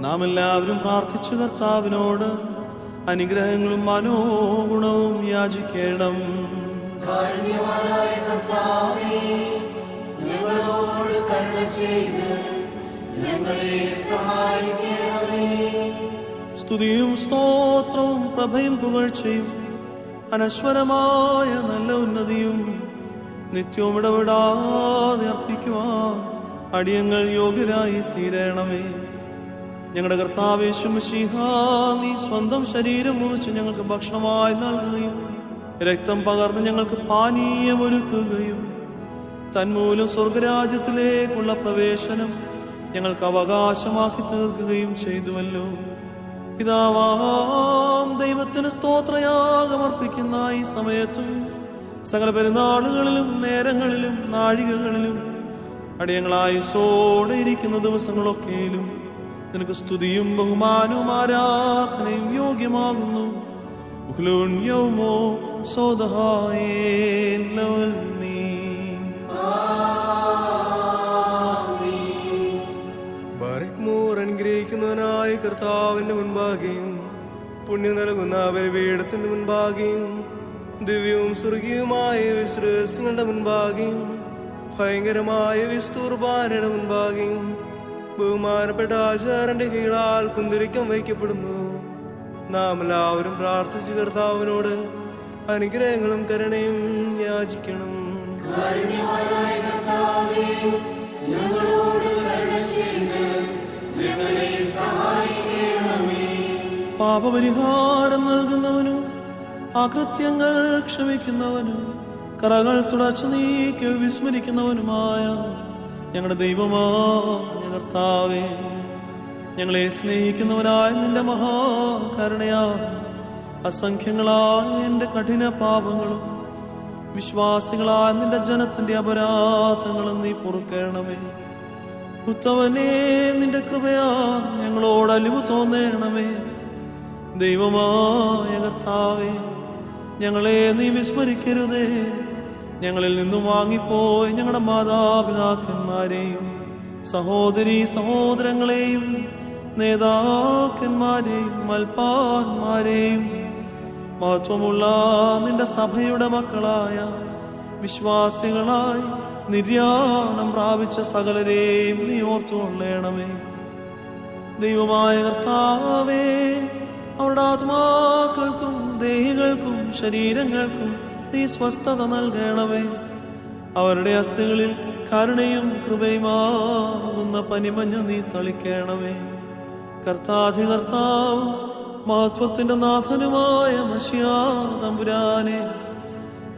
നാം എല്ലാവരും പ്രാർത്ഥിച്ചു കർത്താവിനോട് അനുഗ്രഹങ്ങളും മനോഗുണവും യാചിക്കണം. സ്തുതിയും സ്തോത്രവും പ്രഭയും പുകഴ്ചയും അനശ്വരമായ നല്ല ഉന്നതിയും നിത്യവും ഇടപെടാതെ അർപ്പിക്കുവാൻ അടിയങ്ങൾ യോഗ്യരായി തീരണമേ. ഞങ്ങളുടെ കർത്താവേശുമശിഹ നീ സ്വന്തം ശരീരം മുറിച്ച് ഞങ്ങൾക്ക് ഭക്ഷണമായി നൽകുകയും രക്തം പകർന്ന് ഞങ്ങൾക്ക് പാനീയമൊരുക്കുകയും തന്മൂലം സ്വർഗരാജ്യത്തിലേക്കുള്ള പ്രവേശനം ഞങ്ങൾക്ക് അവകാശമാക്കി തീർക്കുകയും ചെയ്തുവല്ലോ. പിതാവാം ദൈവത്തിന് സ്തോത്രയാഗമർപ്പിക്കുന്ന ഈ സമയത്തും സകല പെരുന്നാളുകളിലും നേരങ്ങളിലും നാഴികകളിലും അടിയങ്ങളായുസോടെ ഇരിക്കുന്ന ദിവസങ്ങളൊക്കെയിലും നിനക്ക് സ്തുതിയും ബഹുമാനവും ആരാധനയും യോഗ്യമാകുന്നു. യൗമോ കർത്താവിന്റെ മുൻപാകെയും പുണ്യം നൽകുന്ന അവരുടെ വീടത്തിന്റെ മുൻപാകെയും ദിവ്യവും സ്വർഗീയവുമായ വിശ്രസങ്ങളുടെ മുൻപാകെയും ഭയങ്കരമായ വിസ്തൂർബാനയുടെ മുൻപാകെയും ബഹുമാനപ്പെട്ട ആചാരന്റെ കീഴാൽ കുന്തിരിക്കം വയ്ക്കപ്പെടുന്നു നാം എല്ലാവരും പ്രാർത്ഥിച്ചു കർത്താവിനോട് അനുഗ്രഹങ്ങളും കരുണയും യാചിക്കണം. പാപപരിഹാരം അകൃത്യങ്ങൾ ക്ഷമിക്കുന്നവനും കറകൾ തുടച്ചു നീക്കി വിസ്മരിക്കുന്നവനുമായ ഞങ്ങളുടെ ദൈവമായ കർത്താവേ ഞങ്ങളെ സ്നേഹിക്കുന്നവനായ നിന്റെ മഹാകരുണയാ. അസംഖ്യങ്ങളായ എന്റെ കഠിന പാപങ്ങളും വിശ്വാസികളായ നിന്റെ ജനത്തിന്റെ അപരാധങ്ങളും നീ പൊറുക്കേണമേ. ഉത്തവനെ നിന്റെ കൃപയാ ഞങ്ങളോട് അലിവ് തോന്നണമേ. ദൈവമായ കർത്താവേ ഞങ്ങളെ നീ വിസ്മരിക്കരുതേ. ഞങ്ങളിൽ നിന്നും വാങ്ങിപ്പോയി ഞങ്ങളുടെ മാതാപിതാക്കന്മാരെയും സഹോദരി സഹോദരങ്ങളെയും നേതാക്കന്മാരെയും മൽപ്പാന്മാരെയും മഹത്വമുള്ള നിന്റെ സഭയുടെ മക്കളായ വിശ്വാസികളായി നിര്യാണം പ്രാപിച്ച സകലരെയും നീ ഓർത്തുകൊള്ളേണമേ. ദൈവമായ കർത്താവേ അവരുടെ ആത്മാക്കൾക്കും ദേഹികൾക്കും ശരീരങ്ങൾക്കും നീ സ്വസ്ഥത നൽകണമേ. അവരുടെ അസ്ഥികളിൽ കരുണയും കൃപയുമാകുന്ന പനിമഞ്ഞ് നീ തളിക്കണമേ. കർത്താധി കർത്താവ് മഹത്വത്തിന്റെ നാഥനുമായ മഷിയാ തമ്പുരാനെ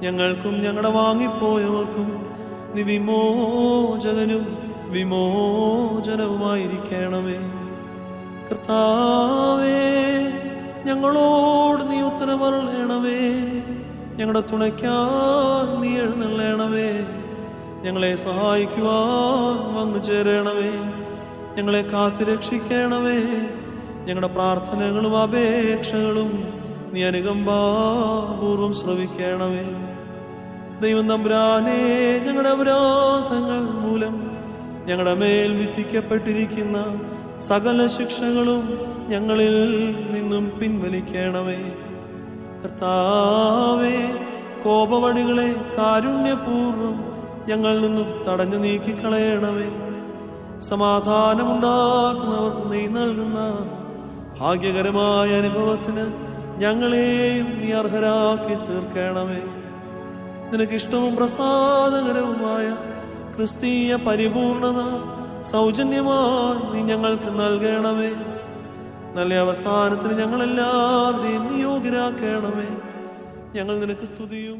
ഞങ്ങൾക്കും ഞങ്ങളുടെ വാങ്ങിപ്പോയവർക്കും നീ വിമോചകനും വിമോചനവുമായിരിക്കണമേ. കർത്താവേ ഞങ്ങളോട് നീ ഉത്തരമറയണമേ ഞങ്ങളുടെ തുണയ്ക്കായി നീ എഴുന്നള്ളണമേ. ഞങ്ങളെ സഹായിക്കുവാൻ വന്നു ചേരണമേ. ഞങ്ങളെ കാത്തു രക്ഷിക്കണമേ ഞങ്ങളുടെ പ്രാർത്ഥനകളും അപേക്ഷകളും നീ അനുകമ്പാപൂർവം ശ്രവിക്കണമേ. ദൈവം നമ്പ്രാനെ ഞങ്ങളുടെ അപരാധങ്ങൾ മൂലം ഞങ്ങളുടെ മേൽ വിധിക്കപ്പെട്ടിരിക്കുന്ന സകല ശിക്ഷകളും ഞങ്ങളിൽ നിന്നും പിൻവലിക്കണമേ. കർത്താവേ കോപവടികളെ കാരുണ്യപൂർവം ഞങ്ങളിൽ നിന്നും തടഞ്ഞു നീക്കിക്കളയണമേ. സമാധാനമുണ്ടാക്കുന്നവർക്ക് നീ നൽകുന്ന ഭാഗ്യകരമായ അനുഭവത്തിന് ഞങ്ങളെയും നീ അർഹരാക്കി തീർക്കണമേ. നിനക്കിഷ്ടവും പ്രസാദകരവുമായ ക്രിസ്തീയ പരിപൂർണത സൗജന്യമായി നീ ഞങ്ങൾക്ക് നൽകണമേ. നല്ല അവസാനത്തിന് ഞങ്ങളെല്ലാവരെയും നിയോഗ്യരാക്കണമേ ഞങ്ങൾ നിനക്ക് സ്തുതിയും